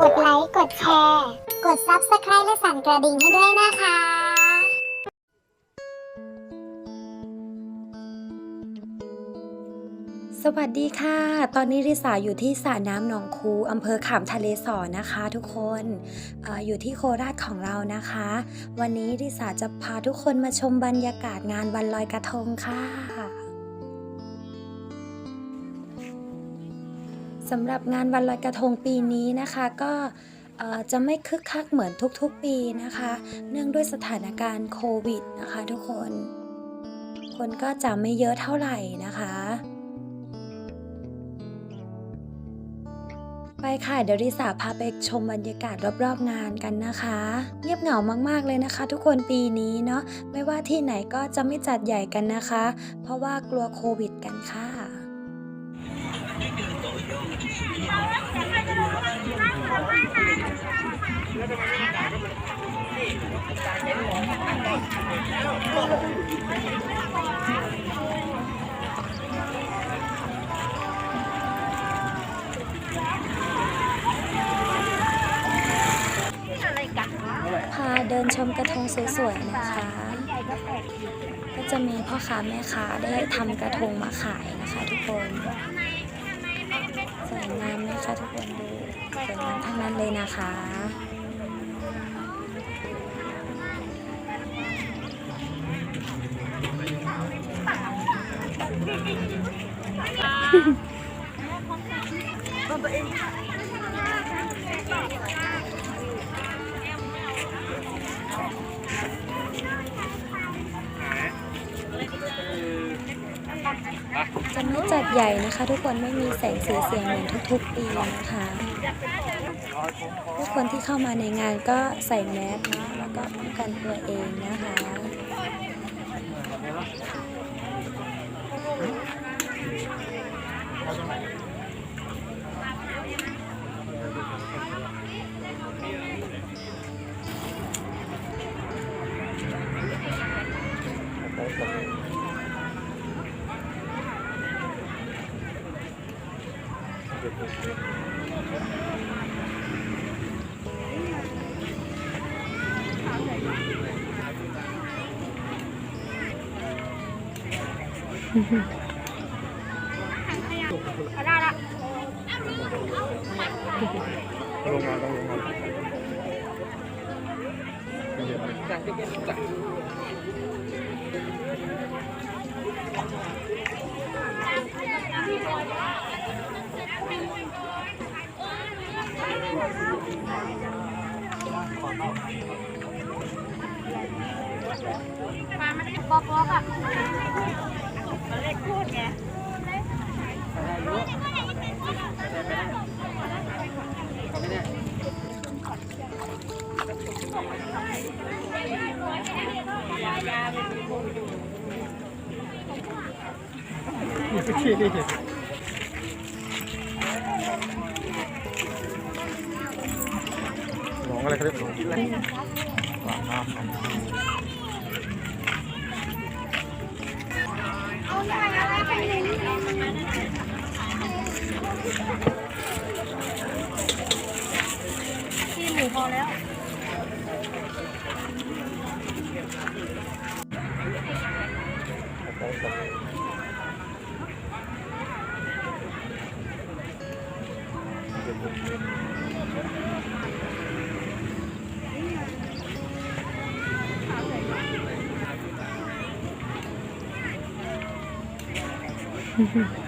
กดไลค์ กดแชร์ กด Subscribe และสั่นกระดิ่งให้ด้วยนะคะ สวัสดีค่ะ ตอนนี้ริสาอยู่ที่สระน้ำหนองคูอำเภอขามทะเลสอนะคะทุกคนเอออยู่ที่โคราชของเรานะคะ วันนี้ริสาจะพาทุกคนมาชมบรรยากาศงานวันลอยกระทงค่ะ สำหรับงานวันลอยกระทงปีนี้นะคะก็จะไม่คึกคักเหมือนทุกๆปีนะคะ เนื่องด้วยสถานการณ์โควิดนะคะทุกคน คนก็จะไม่เยอะเท่าไหร่นะคะ ไปค่ะเดี๋ยวริสาพาไปชมบรรยากาศรอบๆงานกันนะคะ เงียบเหงามากๆเลยนะคะ ทุกคนปีนี้เนาะไม่ว่าที่ไหนก็จะไม่จัดใหญ่กันนะคะ เพราะว่ากลัวโควิดกันค่ะ พาเดินชมกระทงสวยๆนะคะ ก็จะมีพ่อค้าแม่ค้าได้ทำกระทงมาขายนะคะทุกคน วยงามนะคะทุกคนดูสวยงามทั้งนั้นเลยนะคะจะ ไม่จัดใหญ่นะคะ ทุกคนไม่มีแสงสีเสียงเหมือนทุกๆปีนะคะทุกคนที่เข้ามาในงานก็ใส่แมสนะแล้วก็ป้องกันตัวเองนะคะ ลงมาต้องลงมามามัน เป็นปอกป๊อกอะมันเล็กพูดไงที่นี่ ลงอะไรเขาเรียกหลงหวานมากที่หมูพอแล้ว เ